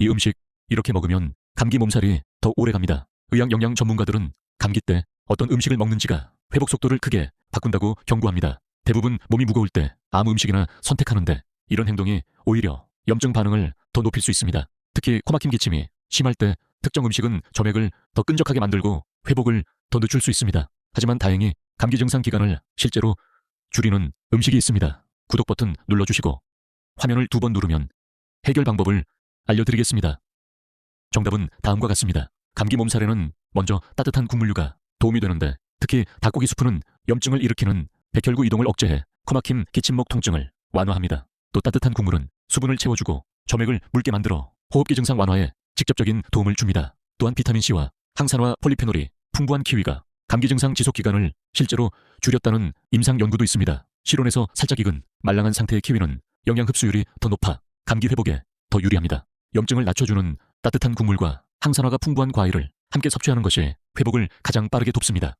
이 음식 이렇게 먹으면 감기 몸살이 더 오래 갑니다. 의학 영양 전문가들은 감기 때 어떤 음식을 먹는지가 회복 속도를 크게 바꾼다고 경고합니다. 대부분 몸이 무거울 때 아무 음식이나 선택하는데 이런 행동이 오히려 염증 반응을 더 높일 수 있습니다. 특히 코막힘 기침이 심할 때 특정 음식은 점액을 더 끈적하게 만들고 회복을 더 늦출 수 있습니다. 하지만 다행히 감기 증상 기간을 실제로 줄이는 음식이 있습니다. 구독 버튼 눌러주시고 화면을 두 번 누르면 해결 방법을 알려드리겠습니다. 정답은 다음과 같습니다. 감기 몸살에는 먼저 따뜻한 국물류가 도움이 되는데 특히 닭고기 수프는 염증을 일으키는 백혈구 이동을 억제해 코막힘 기침목 통증을 완화합니다. 또 따뜻한 국물은 수분을 채워주고 점액을 묽게 만들어 호흡기 증상 완화에 직접적인 도움을 줍니다. 또한 비타민C와 항산화 폴리페놀이 풍부한 키위가 감기 증상 지속 기간을 실제로 줄였다는 임상 연구도 있습니다. 실온에서 살짝 익은 말랑한 상태의 키위는 영양 흡수율이 더 높아 감기 회복에 더 유리합니다. 염증을 낮춰주는 따뜻한 국물과 항산화가 풍부한 과일을 함께 섭취하는 것이 회복을 가장 빠르게 돕습니다.